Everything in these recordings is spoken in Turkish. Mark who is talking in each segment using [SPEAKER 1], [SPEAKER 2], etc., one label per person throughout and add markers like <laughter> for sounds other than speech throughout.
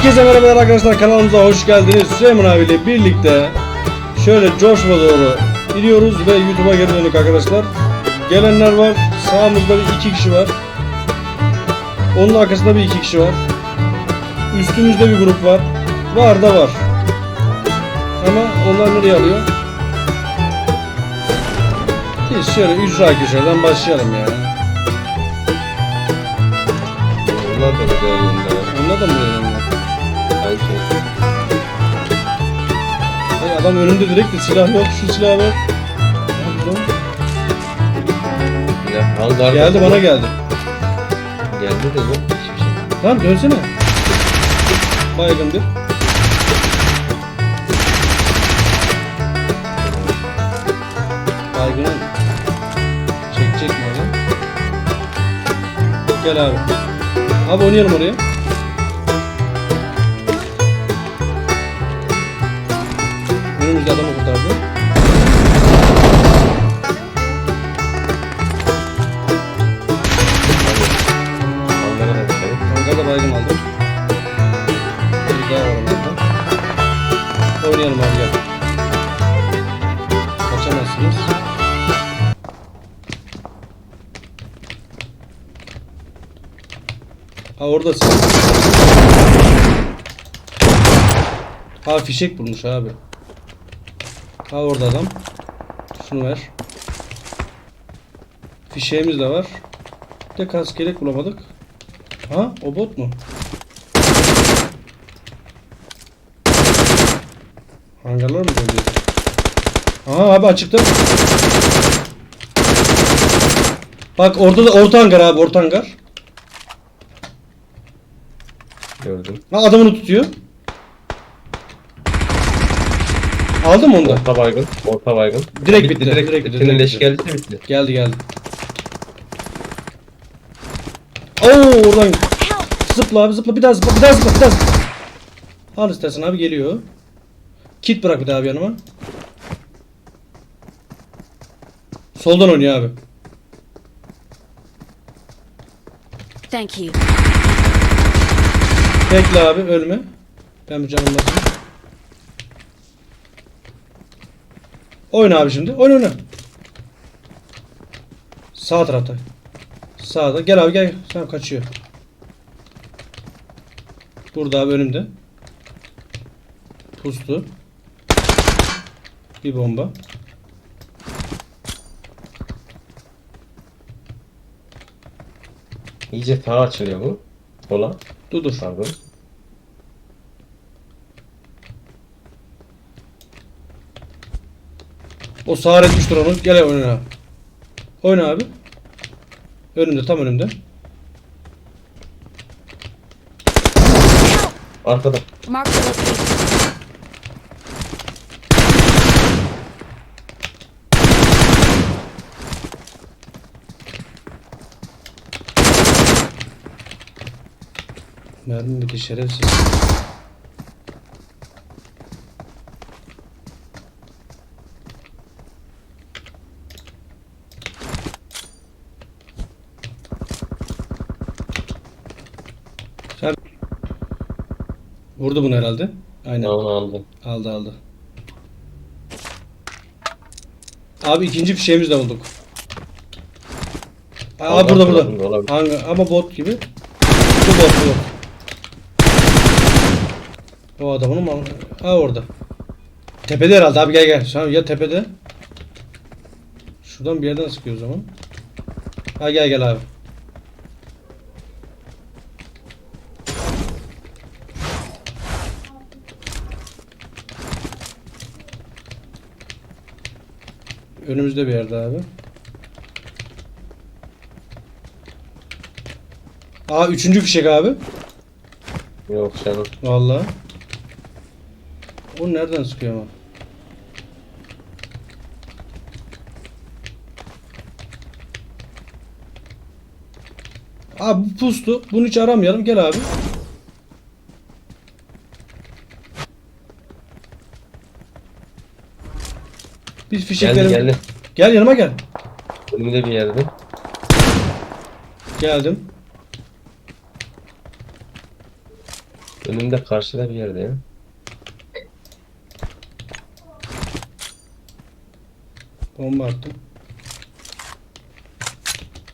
[SPEAKER 1] Herkese merhabalar arkadaşlar kanalımıza hoş geldiniz. Süleyman abiyle birlikte şöyle Joshua doğru gidiyoruz ve YouTube'a geri döndük arkadaşlar. Gelenler var. Sağımızda bir iki kişi var. Onun arkasında bir iki kişi var. Üstümüzde bir grup var. Var da var. Ama onlar nereye alıyor? Biz şöyle ücra köşeden başlayalım ya.
[SPEAKER 2] Onlar da güzel yönler.
[SPEAKER 1] Onlar da mı böyle adam önünde direkt de silah yok. Şu. Ne yapacağım?
[SPEAKER 2] Ya, hangar
[SPEAKER 1] Geldi bana geldi.
[SPEAKER 2] Geldi de yok hiçbir şey.
[SPEAKER 1] Lan dönsene. Baygın bir. Baygının. Çekecek mi oraya? Gel abi. Abi oynayalım oraya. Oradasın. Ha fişek bulmuş abi. Ha orada adam. Şunu ver. Fişeğimiz de var. Bir de kask yelek bulamadık. Ha o bot mu? Hangarlar mı dönüyor? Aha abi açıkta. Bak orada da orta hangar abi orta hangar.
[SPEAKER 2] Gördüm.
[SPEAKER 1] Ha adamını tutuyor. Aldın mı onu da?
[SPEAKER 2] Orta baygın. Orta baygın.
[SPEAKER 1] Direkt bitti, direkt bitti,
[SPEAKER 2] Senin
[SPEAKER 1] direkt
[SPEAKER 2] leş geldi bitti.
[SPEAKER 1] Geldi geldi. Oo oradan zıpla abi zıpla bir daha zıpla bir daha zıpla bir daha zıpla. Al istersen abi geliyor. Kit bırak bir daha abi yanıma. Soldan oynuyor abi.
[SPEAKER 3] Thank you.
[SPEAKER 1] Bekle abi ölme. Ben bir canım basayım. Oyna abi şimdi. Oyna oyna. Sağ tarafta. Sağda. Gel abi gel. Sen kaçıyor. Burada abi önümde. Pustu. Bir bomba.
[SPEAKER 2] İyice sağa açılıyor bu. Sola.
[SPEAKER 1] Dur.
[SPEAKER 2] Pardon.
[SPEAKER 1] O sağır etmiştir onu. Gel oyna. Oyna abi. Önümde tam önümde.
[SPEAKER 2] Arkada.
[SPEAKER 3] Mark the location.
[SPEAKER 1] Mermi bir şerefsiz. Sen... Vurdu bunu herhalde. Aynen.
[SPEAKER 2] Onu aldım.
[SPEAKER 1] Aldı aldı. Abi ikinci fişeğimizi de bulduk. Aa
[SPEAKER 2] Allah
[SPEAKER 1] burada burada. Hangi, ama bot gibi. Bu bot bu bot. O adamın mı? Ha orada. Tepede herhalde abi gel gel. An ya tepede. Şuradan bir yerden sıkıyor o zaman. Ha gel gel abi. Önümüzde bir yerde abi. Aa üçüncü fişek abi.
[SPEAKER 2] Yok canım.
[SPEAKER 1] Vallahi. O nereden sıkıyor ama? Abi bu pustu. Bunu hiç aramayalım. Gel abi. Biz
[SPEAKER 2] Geldi
[SPEAKER 1] fişekleri...
[SPEAKER 2] geldi.
[SPEAKER 1] Gel yanıma gel.
[SPEAKER 2] Önümde bir yerde.
[SPEAKER 1] Geldim.
[SPEAKER 2] Önümde karşıda bir yerde ya.
[SPEAKER 1] Bomba attım.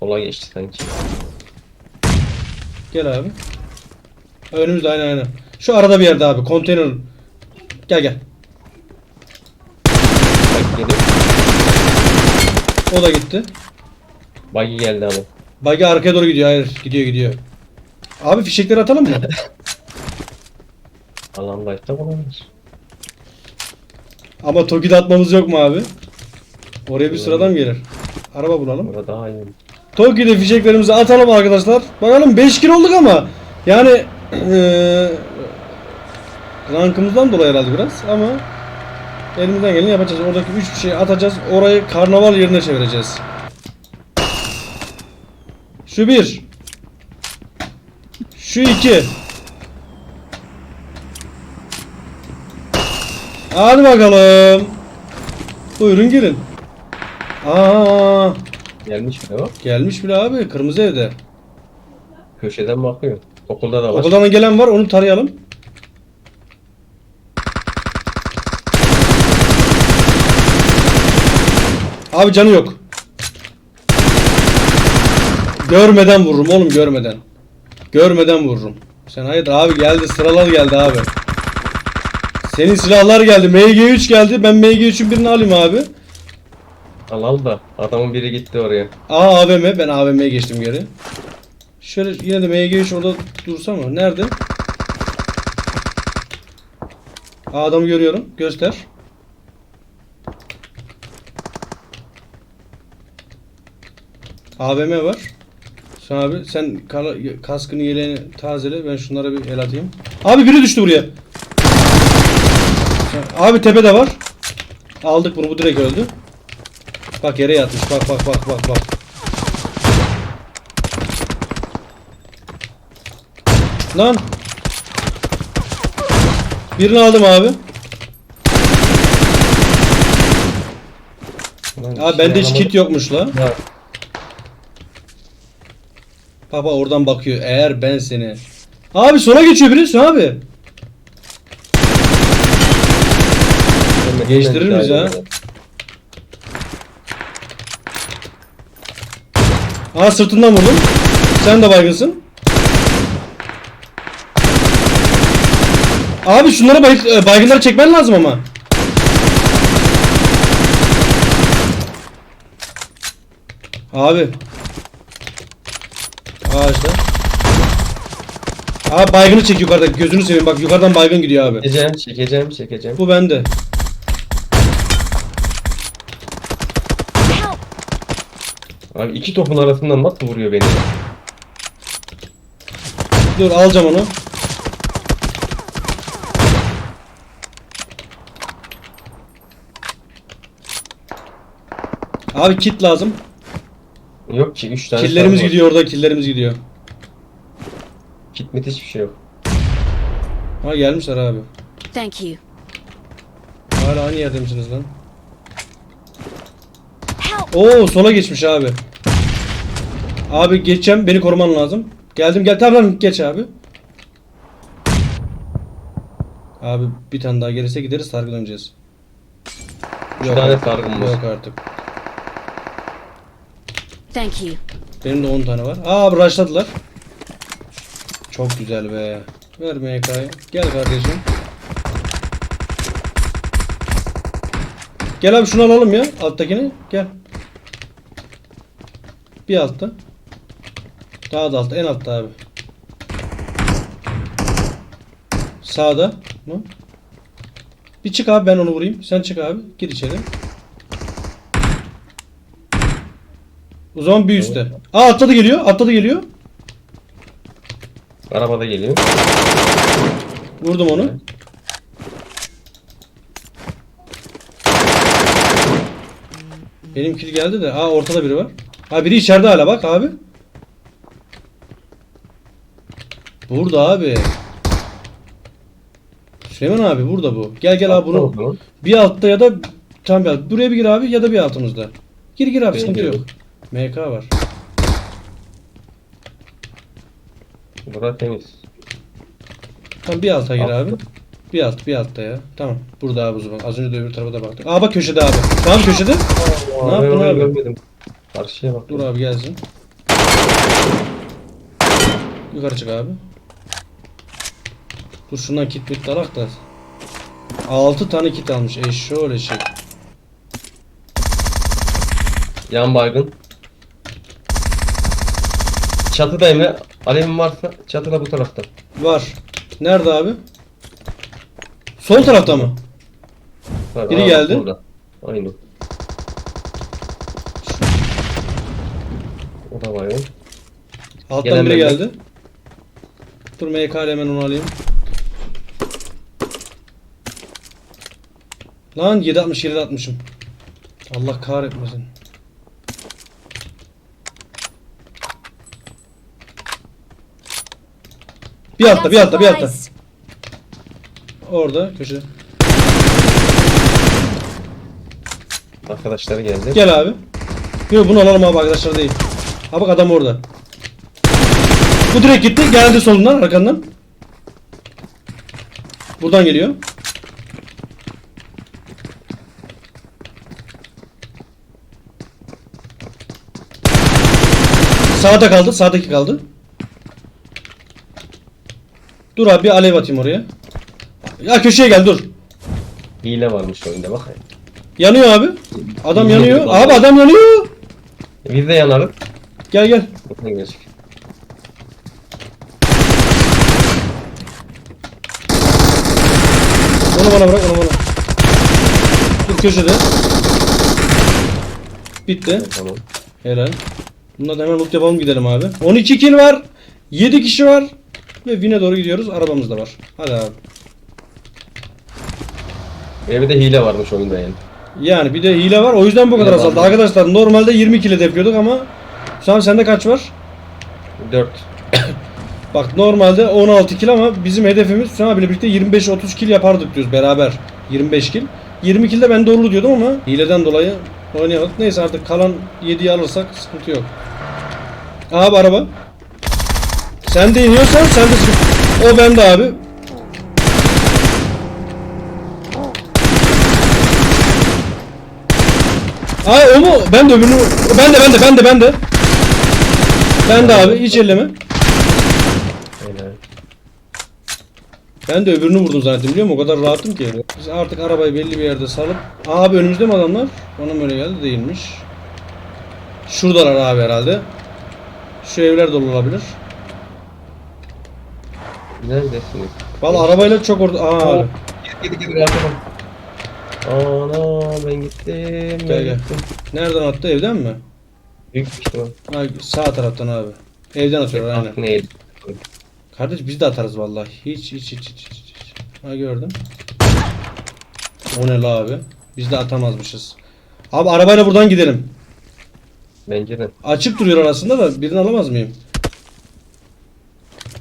[SPEAKER 2] Sola geçti sanki.
[SPEAKER 1] Gel abi. Önümüzde aynen aynen. Şu arada bir yerde abi. Konteyner. Gel gel.
[SPEAKER 2] Bak gelip
[SPEAKER 1] O da gitti.
[SPEAKER 2] buggy geldi ama.
[SPEAKER 1] Bagi arkaya doğru gidiyor. Hayır. Gidiyor gidiyor. Abi fişekleri atalım mı? <laughs>
[SPEAKER 2] Alan life'da bulunur.
[SPEAKER 1] Ama Toki'de atmamız yok mu abi? Oraya bir sıradan gelir. Araba bulalım.
[SPEAKER 2] Burada daha iyi.
[SPEAKER 1] Toki'de fişeklerimizi atalım arkadaşlar. Bakalım 5 kilo olduk ama yani eee rankımızdan dolayı herhalde biraz ama elimizden geleni yapacağız. Oradaki 3 fişeği atacağız. Orayı karnaval yerine çevireceğiz. Şu bir. Şu iki. Hadi bakalım. Buyurun gelin. Aa,
[SPEAKER 2] Gelmiş bile o.
[SPEAKER 1] gelmiş bile abi kırmızı evde.
[SPEAKER 2] Köşeden bakıyor. Okulda da var.
[SPEAKER 1] Okuldan gelen var onu tarayalım. Abi canı yok. Görmeden vururum oğlum görmeden. Görmeden vururum. Sen hayır abi geldi sıralar geldi abi. Senin silahlar geldi. MG3 geldi. Ben MG3'ün birini alayım abi.
[SPEAKER 2] Al al da adamın biri gitti oraya.
[SPEAKER 1] Aa AVM. Ben AVM'ye geçtim geri. Şöyle yine de MG3 orada dursa mı? Nerede? Aa adamı görüyorum. Göster. AVM var. Sen abi sen kaskını yeleğini tazele ben şunlara bir el atayım. Abi biri düştü buraya. Abi tepede var. Aldık bunu bu direkt öldü. Bak yere yatmış. Bak bak bak bak bak. Lan. Birini aldım abi.
[SPEAKER 2] Lan
[SPEAKER 1] Abi bende hiç kit yokmuş la.
[SPEAKER 2] Ya,
[SPEAKER 1] Baba oradan bakıyor. Eğer ben seni. Abi sola geçiyor birisi abi. Geçtirir miyiz ha? Aa sırtından vurdum. Sen de baygınsın. Abi şunlara bay e, baygınları çekmen lazım ama. Abi. Ağaçta. Abi baygını çek yukarıda. Gözünü seveyim bak yukarıdan baygın gidiyor abi.
[SPEAKER 2] Çekeceğim, çekeceğim, çekeceğim.
[SPEAKER 1] Bu bende.
[SPEAKER 2] Abi iki topun arasından nasıl vuruyor beni?
[SPEAKER 1] Dur alacağım onu. Abi kit lazım.
[SPEAKER 2] Yok ki 3 tane
[SPEAKER 1] Killerimiz
[SPEAKER 2] sarı var.
[SPEAKER 1] gidiyor orada, killerimiz gidiyor.
[SPEAKER 2] Kit mit hiçbir şey yok.
[SPEAKER 1] Ha gelmişler abi.
[SPEAKER 3] Thank you.
[SPEAKER 1] Hala aynı yerde misiniz lan? Oo sola geçmiş abi. Abi geçeceğim, beni koruman lazım. Geldim gel tamam lan geç abi. Abi bir tane daha gelirse gideriz sargı döneceğiz.
[SPEAKER 2] Üç tane sargım var.
[SPEAKER 1] Yok artık.
[SPEAKER 3] Thank you.
[SPEAKER 1] Benim de 10 tane var. Aa rushladılar. Çok güzel be. Ver MK'yı. Gel kardeşim. Gel abi şunu alalım ya. Alttakini. Gel. Bir altta. Daha da altta. En altta abi. Sağda mı? Bir çık abi ben onu vurayım. Sen çık abi. Gir içeri. O zaman bir üstte. Aa atladı geliyor. Atladı geliyor.
[SPEAKER 2] Arabada geliyor.
[SPEAKER 1] Vurdum onu. Benim kill geldi de. Aa ortada biri var. Ha biri içeride hala bak abi. Burada abi. Süleyman abi burada bu. Gel gel abi bunu. Bir altta ya da tam bir alt. Buraya bir gir abi ya da bir altımızda. Gir gir abi sıkıntı yok. MK var.
[SPEAKER 2] Bura temiz.
[SPEAKER 1] Tamam bir alta gir abi. Bir alt bir altta ya. Tamam. Burada abi o zaman. Az önce de öbür tarafa da baktık. Aa bak köşede abi. Tamam köşede. Ne yaptın abi?
[SPEAKER 2] görmedim. Karşıya bak.
[SPEAKER 1] Dur abi gelsin. Yukarı çık abi. Dur şundan kit bit alak da. 6 tane kit almış. Eşşoğlu şey.
[SPEAKER 2] Yan baygın. Çatıda Emre. Alevin varsa çatıda bu tarafta.
[SPEAKER 1] Var. Nerede abi? Sol tarafta mı?
[SPEAKER 2] Var,
[SPEAKER 1] Biri geldi.
[SPEAKER 2] Orada. Aynen.
[SPEAKER 1] Alttan
[SPEAKER 2] Gelen
[SPEAKER 1] biri geldi. Dur MK hemen onu alayım. Lan 760 760'ım. Allah kahretmesin. Bir altta bir altta bir altta. Orada köşede.
[SPEAKER 2] Arkadaşları geldi.
[SPEAKER 1] Gel abi. Yok bunu alalım abi arkadaşlar değil. Ha bak adam orada. Bu direkt gitti. Geldi solundan arkandan. Buradan geliyor. Sağda kaldı. Sağdaki kaldı. Dur abi bir alev atayım oraya. Ya köşeye gel dur.
[SPEAKER 2] Hile varmış oyunda bak.
[SPEAKER 1] Yanıyor abi. Adam yanıyor. Abi adam yanıyor.
[SPEAKER 2] Biz de yanarız.
[SPEAKER 1] Gel gel.
[SPEAKER 2] Buradan.
[SPEAKER 1] Onu bana bırak onu bana. Dur köşede. Bitti.
[SPEAKER 2] Tamam.
[SPEAKER 1] Helal. Bundan da hemen loot yapalım gidelim abi. 12 kill var. 7 kişi var. Ve win'e doğru gidiyoruz. Arabamız da var. Hadi abi.
[SPEAKER 2] Evde hile varmış oyunda yani.
[SPEAKER 1] Yani bir de hile var. O yüzden bu kadar azaldı. Arkadaşlar normalde 20 kill yapıyorduk ama şu an sende kaç var?
[SPEAKER 2] 4.
[SPEAKER 1] Bak normalde 16 kill ama bizim hedefimiz an bile birlikte 25-30 kill yapardık diyoruz beraber. 25 kill. 20 kill de ben doğru diyordum ama hileden dolayı oynayamadık. Neyse artık kalan 7'yi alırsak sıkıntı yok. Abi araba. Sen de iniyorsan sen de. O bende abi. Ay o mu? Ben de öbürünü... Ben de ben de ben de ben de. Ben de abi hiç elleme.
[SPEAKER 2] Helal.
[SPEAKER 1] Ben de öbürünü vurdum zannettim biliyor musun? O kadar rahatım ki. Biz artık arabayı belli bir yerde salıp... Abi önümüzde mi adamlar? Bana mı öyle geldi? Değilmiş. Şuradalar abi herhalde. Şu evler dolu olabilir.
[SPEAKER 2] Neredesiniz?
[SPEAKER 1] Valla arabayla çok orada... Aa abi.
[SPEAKER 2] Gidi gidi arkadan. Ana ben gittim. Ben
[SPEAKER 1] Gel, gel.
[SPEAKER 2] gittim.
[SPEAKER 1] Nereden attı? Evden mi?
[SPEAKER 2] Büyük bir ihtimal.
[SPEAKER 1] Ha, sağ taraftan abi. Evden atıyor aynen.
[SPEAKER 2] Neydi?
[SPEAKER 1] Kardeş biz de atarız vallahi. Hiç hiç hiç hiç. hiç, hiç. Ha gördüm. O ne la abi? Biz de atamazmışız. Abi arabayla buradan gidelim.
[SPEAKER 2] Bence de.
[SPEAKER 1] Açık duruyor arasında da birini alamaz mıyım?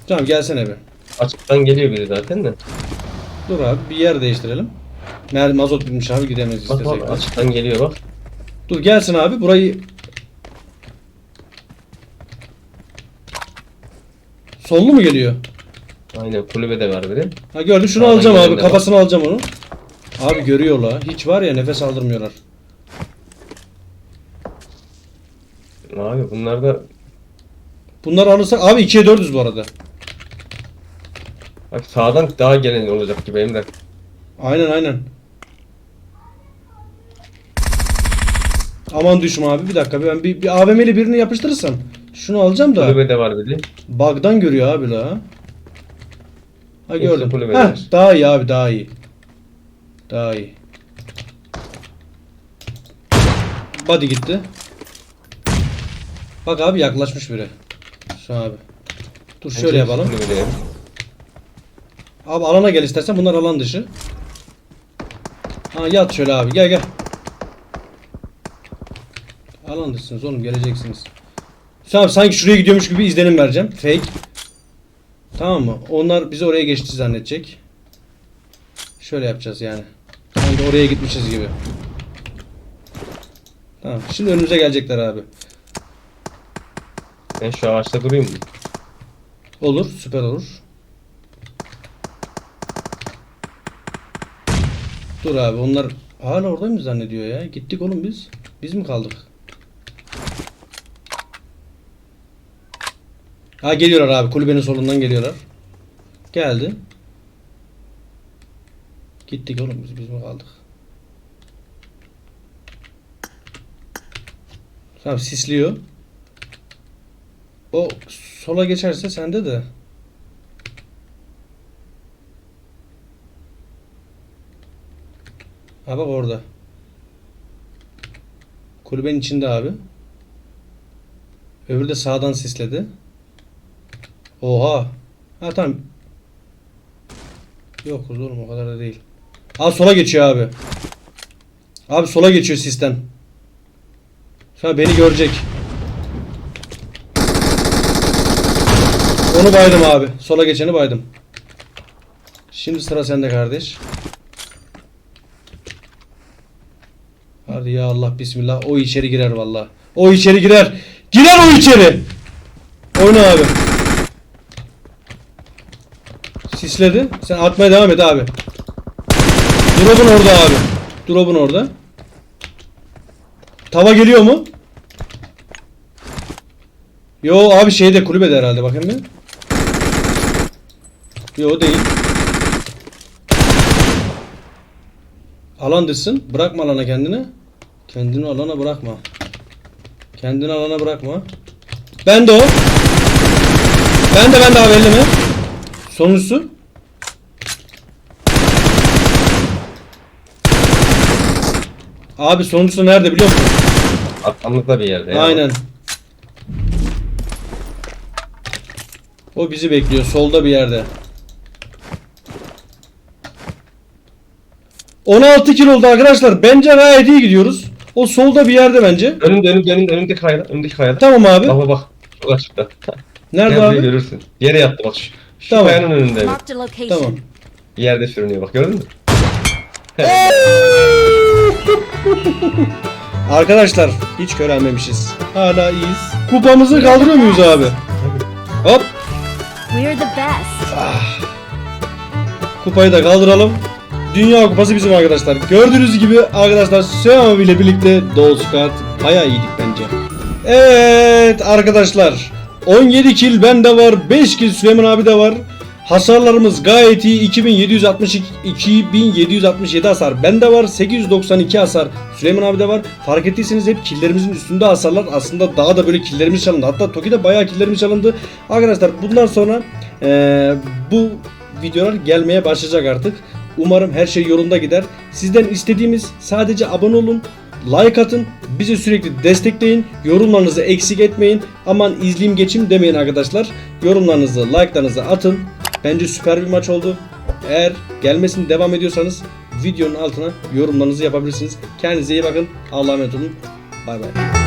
[SPEAKER 1] Tamam gelsene bir.
[SPEAKER 2] Açıktan geliyor biri zaten de.
[SPEAKER 1] Dur abi bir yer değiştirelim. Mer mazot bitmiş abi gidemeyiz
[SPEAKER 2] Bak
[SPEAKER 1] istesek
[SPEAKER 2] bak
[SPEAKER 1] de.
[SPEAKER 2] açıktan geliyor bak.
[SPEAKER 1] Dur gelsin abi burayı Sollu mu geliyor?
[SPEAKER 2] Aynen kulübede var biri.
[SPEAKER 1] Ha gördüm şunu
[SPEAKER 2] Sağdan
[SPEAKER 1] alacağım
[SPEAKER 2] gelen
[SPEAKER 1] abi
[SPEAKER 2] de var.
[SPEAKER 1] kafasını alacağım onu. Abi görüyor la. Hiç var ya nefes aldırmıyorlar.
[SPEAKER 2] Abi bunlar da
[SPEAKER 1] Bunları alırsak abi 2'ye 4'üz bu arada.
[SPEAKER 2] bak sağdan daha gelen olacak gibi Emre.
[SPEAKER 1] Aynen aynen. Aman düşme abi bir dakika ben bir, bir AVM'li birini yapıştırırsam. Şunu alacağım da.
[SPEAKER 2] Kulübede var biri.
[SPEAKER 1] Bug'dan görüyor abi la. Ha gördüm. Heh, daha iyi abi daha iyi. Daha iyi. Body gitti. Bak abi yaklaşmış biri. Şu abi. Dur şöyle yapalım. Abi alana gel istersen bunlar alan dışı. Ha yat şöyle abi gel gel. Alan dışısınız oğlum geleceksiniz. Tamam sanki şuraya gidiyormuş gibi izlenim vereceğim. Fake. Tamam mı? Onlar bizi oraya geçti zannedecek. Şöyle yapacağız yani. Sanki oraya gitmişiz gibi. Tamam. Şimdi önümüze gelecekler abi.
[SPEAKER 2] Ben şu ağaçta durayım mı?
[SPEAKER 1] Olur. Süper olur. Dur abi onlar hala orada mı zannediyor ya? Gittik oğlum biz. Biz mi kaldık? Ha geliyorlar abi. Kulübenin solundan geliyorlar. Geldi. Gittik oğlum biz. Biz mi kaldık? Tamam sisliyor. O sola geçerse sende de. Ha bak orada. Kulübenin içinde abi. Öbürü de sağdan sisledi. Oha. Ha tamam. Yok oğlum o kadar da değil. Aa sola geçiyor abi. Abi sola geçiyor sisten. Sonra beni görecek. Onu baydım abi. Sola geçeni baydım. Şimdi sıra sende kardeş. Hadi ya Allah bismillah. O içeri girer valla. O içeri girer. Girer o içeri. Oyna abi. Sisledi. Sen atmaya devam et abi. Drop'un orada abi. Drop'un orada. Tava geliyor mu? Yo abi şeyde kulübede herhalde bakayım bir. Yo değil. Alan dışsın. Bırakma alana kendini. Kendini alana bırakma. Kendini alana bırakma. Ben de o. Ben de ben de abi elleme. Sonuncusu. Abi sonuncusu nerede biliyor musun?
[SPEAKER 2] Arkamızda bir yerde. ya.
[SPEAKER 1] Aynen. O bizi bekliyor solda bir yerde. 16 kilo oldu arkadaşlar. Bence gayet iyi gidiyoruz. O solda bir yerde bence.
[SPEAKER 2] Önümde önümde önümde önümdeki kayada. Önümdeki kayada.
[SPEAKER 1] Tamam abi.
[SPEAKER 2] Bak bak bak. Çok açıkta. <laughs>
[SPEAKER 1] Nerede
[SPEAKER 2] Gel
[SPEAKER 1] abi?
[SPEAKER 2] görürsün. Yere yattı bak şu. Şu
[SPEAKER 1] Tamam.
[SPEAKER 2] kayanın önünde. evet.
[SPEAKER 3] Marked a location.
[SPEAKER 1] Tamam.
[SPEAKER 2] Yerde sürünüyor bak gördün mü? <laughs>
[SPEAKER 1] Arkadaşlar hiç körelmemişiz. Hala iyiyiz. Kupamızı kaldırıyor muyuz abi? Hop.
[SPEAKER 3] We're the best.
[SPEAKER 1] Kupayı da kaldıralım. Dünya kupası bizim arkadaşlar. Gördüğünüz gibi arkadaşlar Sema ile birlikte Doğu Squad bayağı iyiydik bence. Evet arkadaşlar. 17 kill bende var. 5 kill Süleyman abi de var. Hasarlarımız gayet iyi. 2762 2767 hasar bende var. 892 hasar Süleyman abi de var. Fark ettiyseniz hep killerimizin üstünde hasarlar. Aslında daha da böyle killerimiz çalındı. Hatta Toki'de bayağı killerimiz çalındı. Arkadaşlar bundan sonra eee, bu videolar gelmeye başlayacak artık. Umarım her şey yolunda gider. Sizden istediğimiz sadece abone olun, like atın, bizi sürekli destekleyin, yorumlarınızı eksik etmeyin. Aman izleyeyim geçeyim demeyin arkadaşlar. Yorumlarınızı, like'larınızı atın. Bence süper bir maç oldu. Eğer gelmesini devam ediyorsanız videonun altına yorumlarınızı yapabilirsiniz. Kendinize iyi bakın. Allah'a emanet olun. Bay bay.